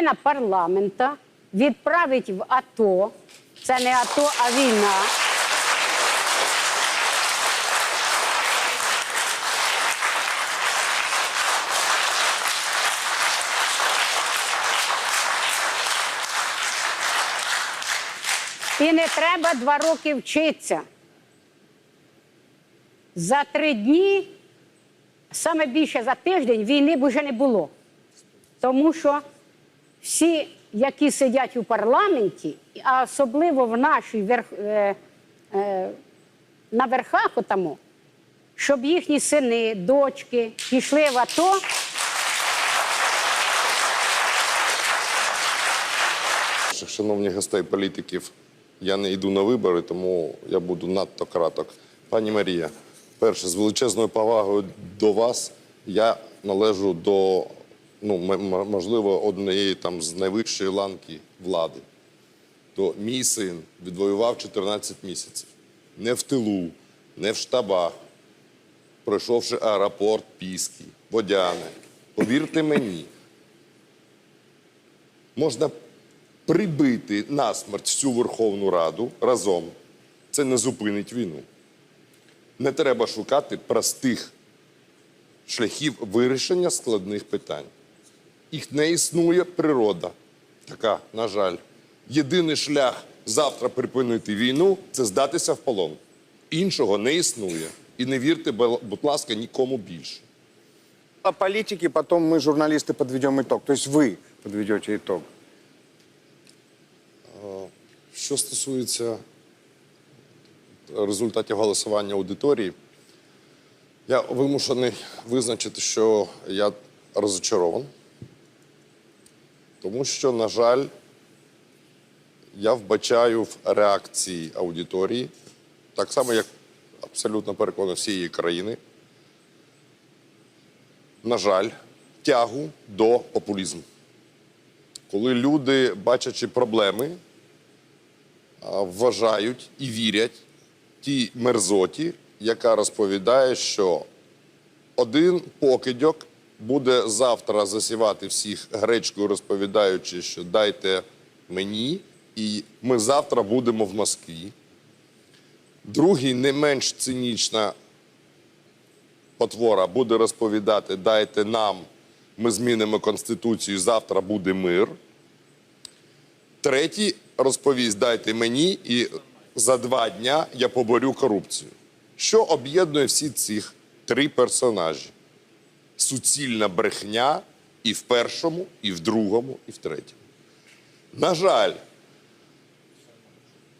половина парламента відправить в АТО. Це не АТО, а війна. І не треба два роки вчитися. За три дні, саме більше за тиждень, війни б вже не було. Тому що всі, які сидять у парламенті, а особливо в нашій верх, е, е, на верхах отамо, щоб їхні сини, дочки пішли в АТО. Шановні гостей політиків, я не йду на вибори, тому я буду надто краток. Пані Марія, перше, з величезною повагою до вас я належу до, ну, можливо, однієї там з найвищої ланки влади. То мій син відвоював 14 місяців. Не в тилу, не в штабах, пройшовши аеропорт Піски, Водяне. Повірте мені, можна прибити насмерть всю Верховну Раду разом. Це не зупинить війну. Не треба шукати простих шляхів вирішення складних питань Їх не існує природа. Така, на жаль. Єдиний шлях завтра припинити війну це здатися в полон. Іншого не існує. І не вірте, будь ласка, нікому більше. А политики, потом мы, журналисты, подведем итог. То есть вы подведете итог. Що стосується результатів голосування аудиторії, я вимушений визначити, що я розочарован, тому що, на жаль, я вбачаю в реакції аудиторії, так само, як абсолютно переконаний всієї країни, на жаль, тягу до популізму. Коли люди, бачачи проблеми, вважають і вірять тій мерзоті, яка розповідає, що один покидьок буде завтра засівати всіх гречкою, розповідаючи, що дайте мені, і ми завтра будемо в Москві. Другий, не менш цинічна потвора, буде розповідати: дайте нам, ми змінимо Конституцію, завтра буде мир. Третій розповість дайте мені, і за два дня я поборю корупцію. Що об'єднує всі цих три персонажі? Суцільна брехня і в першому, і в другому, і в третьому. На жаль,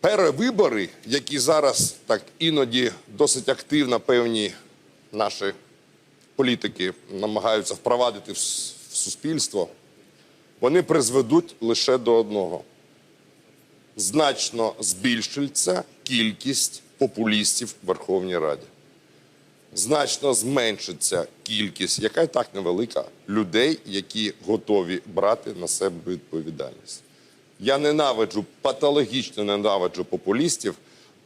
перевибори, які зараз так іноді досить активно певні наші політики намагаються впровадити в суспільство, вони призведуть лише до одного значно збільшиться кількість популістів в Верховній Раді. Значно зменшиться кількість, яка і так невелика, людей, які готові брати на себе відповідальність. Я ненавиджу, патологічно ненавиджу популістів,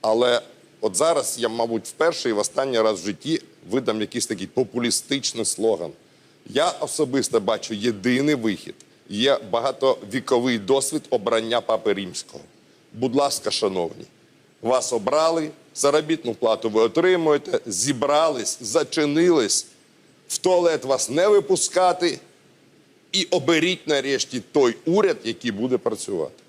але от зараз я, мабуть, вперше і в останній раз в житті видам якийсь такий популістичний слоган. Я особисто бачу єдиний вихід. Є багатовіковий досвід обрання папи римського. Будь ласка, шановні, вас обрали, заробітну плату ви отримуєте, зібрались, зачинились, в туалет вас не випускати і оберіть нарешті той уряд, який буде працювати.